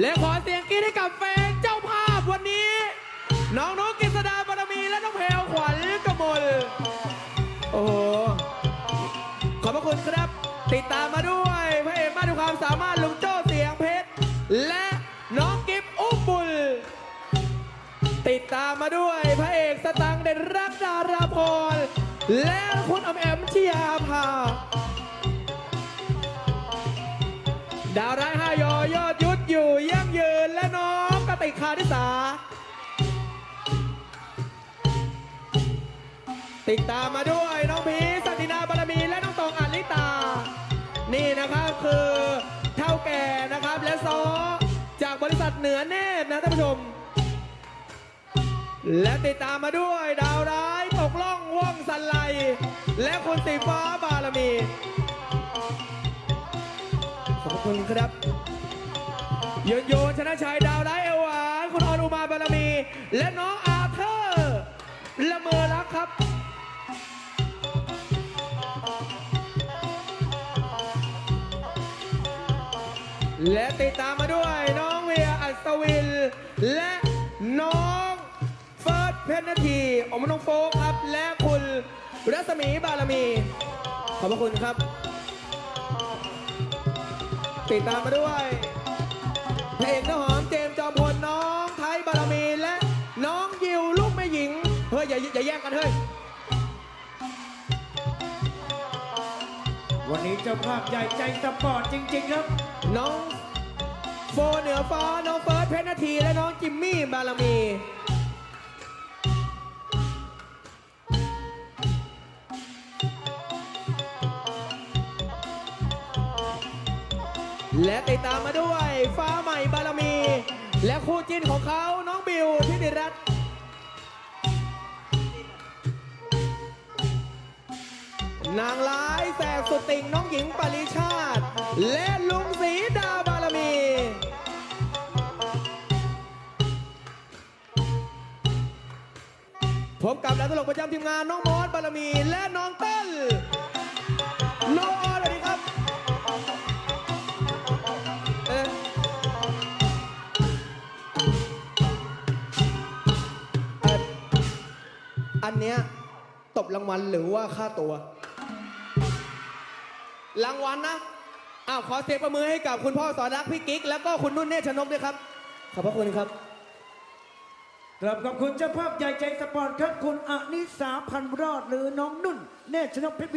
และขอเสียงกรี๊ดให้กับแฟนเจ้าภาพวันนี้ น้องนุกกฤษดาบารมีและน้องแพรวขวัญกมลโอ้โหขอบพระคุณครับ ติดตามมาด้วยพระเอกมากด้วยความสามารถลุงโจ้เสียงเพชรและน้องกิฟอุ้มบุญติดตามมาด้วยพระเอกสตังค์เด่นรักดาราพรและคุณอมแอมชิยาภาดาวร้ายห้ายอยอดยุดอ ติดตามมาด้วยน้องพีสันตินาบารมีและน้องตองอาลิตา นี่นะครับคือเท่าแก่นะครับและซอจากบริษัทเหนือเนตรนะท่านผู้ชม และติดตามมาด้วยดาวร้ายตกล่องว่องสันไลและคุณสีฟ้าบารมีขอบคุณครับโยนโยนชนะชัยดาวร้ายเอวหวานคุณออนอุมาบารมี และน้องอาเธอร์ละเมอรักครับ และติดตามมาด้วยน้องเวียอัศวิน และน้องเฟิร์สเพชรนาทีอมน้องโฟกครับ และคุณรัศมีบารมี ขอบพระคุณครับ ติดตามมาด้วยพระเอกน้ำหอมเจมจอมพลน้องไทยบารมีและน้องยิวลูกแม่หญิง เฮ้ยอย่าอย่าแย่งกันเฮ้ย วันนี้เจ้าภาพใหญ่ใจสปอร์ตจริง ๆ ครับ น้องโฟเหนือฟ้า น้องเฟิร์สเพชรนาที และน้องจิมมี่บารมี และติดตามมาด้วยฟ้าใหม่บารมี และคู่จิ้นของเขาน้องบิวทิติรัตน์ นางร้ายแสบสุดติ่งน้องหญิงปริชาติ และลุงศรีดาบารมีพบกับแล้วตลกประจำทีมงานน้องมอสบารมี และน้องเต้นน้องออสสวัสดีครับเอออันเนี้ยตบรางวัลหรือว่าค่าตัว รางวัลนะอ้าวขอเสียงประมือให้กับคุณพ่อสอนรักพี่กิ๊กแล้วก็คุณนุ่นเนชนกด้วยครับ ขอบพระคุณครับกลับขอบคุณเจ้าภาพใหญ่ใจสปอร์ตครับคุณอนิสาพันรอดหรือน้องนุ่นเนชนกเพชรวิ